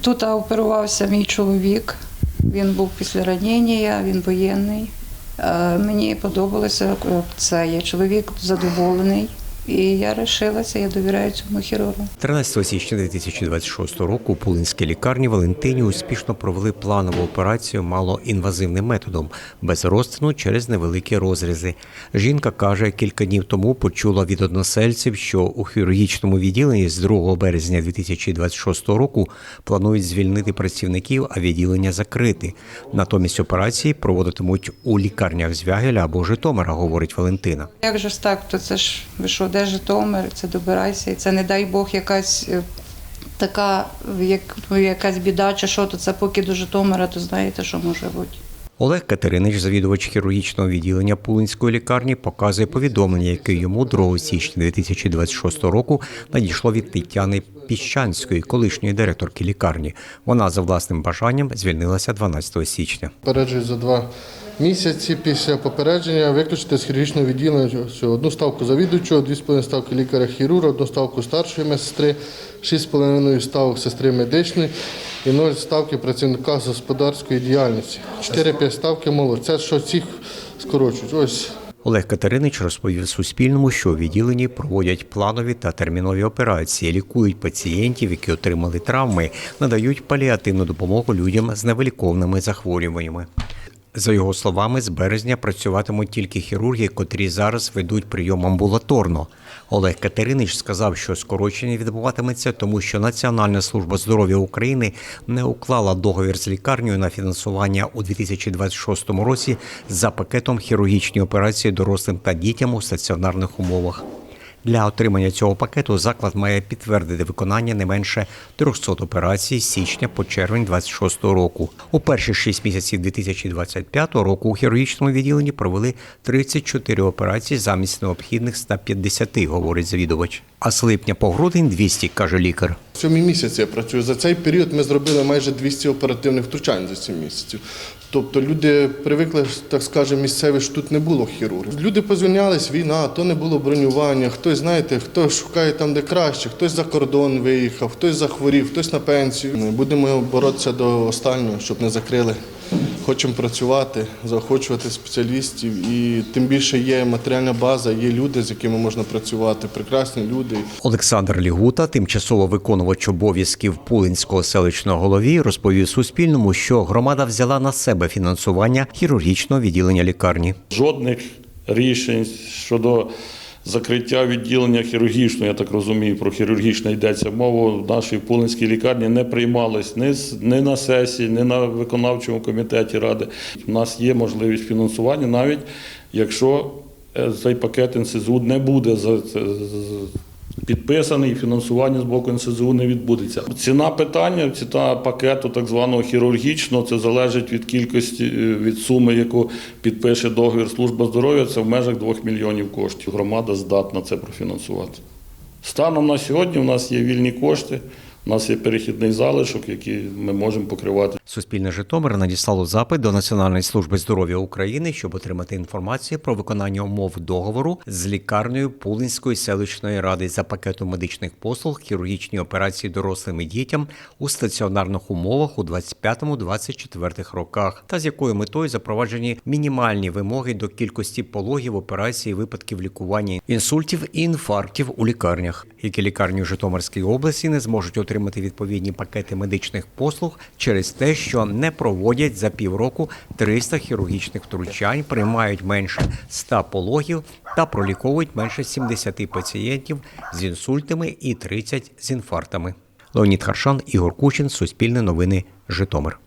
Тут оперувався мій чоловік. Він був після ранення, він воєнний. Е, Мені подобалося е, це. Я чоловік задоволений. І я вирішилася, я довіряю цьому хірургу. 13 січня 2026 року у Пулинській лікарні Валентині успішно провели планову операцію малоінвазивним методом без розтину через невеликі розрізи. Жінка каже, кілька днів тому почула від односельців, що у хірургічному відділенні з 2 березня 2026 року планують звільнити працівників, а відділення закрити. Натомість операції проводитимуть у лікарнях Звягеля або Житомира, говорить Валентина. Як же ж так, то це ж ви що, де Житомир, це добирайся, і це не дай Бог якась е, така, як, ну, якась біда чи що, то це поки до Житомира, то знаєте, що може бути. Олег Катеринич, завідувач хірургічного відділення Пулинської лікарні, показує повідомлення, яке йому 2 січня 2026 року надійшло від Тетяни Піщанської, колишньої директорки лікарні. Вона за власним бажанням звільнилася 12 січня. Попереджують за два місяці після попередження виключити з хірургічного відділення одну ставку завідуючого, дві з половиною ставки лікаря-хірурга, одну ставку старшої медсестри, шість з половиною ставок сестри медичної і ноль ставки працівника з господарської діяльності. Чотири-п'ять ставки молодь. Це що цих скорочують. Ось Олег Катеринич розповів Суспільному, що у відділенні проводять планові та термінові операції, лікують пацієнтів, які отримали травми, надають паліативну допомогу людям з невиліковними захворюваннями. За його словами, з березня працюватимуть тільки хірурги, котрі зараз ведуть прийом амбулаторно. Олег Катеринич сказав, що скорочення відбуватиметься, тому що Національна служба здоров'я України не уклала договір з лікарнею на фінансування у 2026 році за пакетом хірургічні операції дорослим та дітям у стаціонарних умовах. Для отримання цього пакету заклад має підтвердити виконання не менше 300 операцій з січня по червень 26 року. У перші 6 місяців 2025 року у хірургічному відділенні провели 34 операції замість необхідних 150, говорить завідувач. А з липня по грудень 200, каже лікар. сьомий місяць я працюю. За цей період ми зробили майже 200 оперативних втручань за 7 місяців. Тобто люди привикли, так скажемо, місцеві, що тут не було хірургів. Люди позвільнялись, війна, то не було бронювання, хтось, знаєте, хтось шукає там, де краще, хтось за кордон виїхав, хтось захворів, хтось на пенсію. Будемо боротися до останнього, щоб не закрили. Хочемо працювати, заохочувати спеціалістів, і тим більше є матеріальна база, є люди, з якими можна працювати, прекрасні люди. Олександр Лігута, тимчасово виконувач обов'язків Пулинського селищного голові, розповів Суспільному, що громада взяла на себе фінансування хірургічного відділення лікарні. Жодних рішень щодо закриття відділення хірургічного, я так розумію, про хірургічне йдеться мова в нашій Пулинській лікарні не приймалось ні, ні на сесії, ні на виконавчому комітеті ради. У нас є можливість фінансування, навіть якщо е, цей пакет НСЗУ не буде за- підписаний, і фінансування з боку НСЗУ не відбудеться. Ціна питання, ціна пакету так званого хірургічного, це залежить від кількості, е, від суми, яку підпише договір служба здоров'я, це в межах 2 мільйонів коштів. Громада здатна це профінансувати. Станом на сьогодні у нас є вільні кошти, у нас є перехідний залишок, який ми можемо покривати. Суспільне Житомир надіслало запит до Національної служби здоров'я України, щоб отримати інформацію про виконання умов договору з лікарнею Пулинської селищної ради за пакетом медичних послуг, хірургічні операції дорослим і дітям у стаціонарних умовах у 25-24 роках, та з якою метою запроваджені мінімальні вимоги до кількості пологів, операцій, випадків лікування інсультів і інфарктів у лікарнях, які лікарні у Житомирській області не зможуть отримати відповідні пакети медичних послуг через те, що не проводять за півроку 300 хірургічних втручань, приймають менше 100 пологів та проліковують менше 70 пацієнтів з інсультами і 30 з інфарктами. Леонід Харшан, Ігор Кучин, Суспільне новини, Житомир.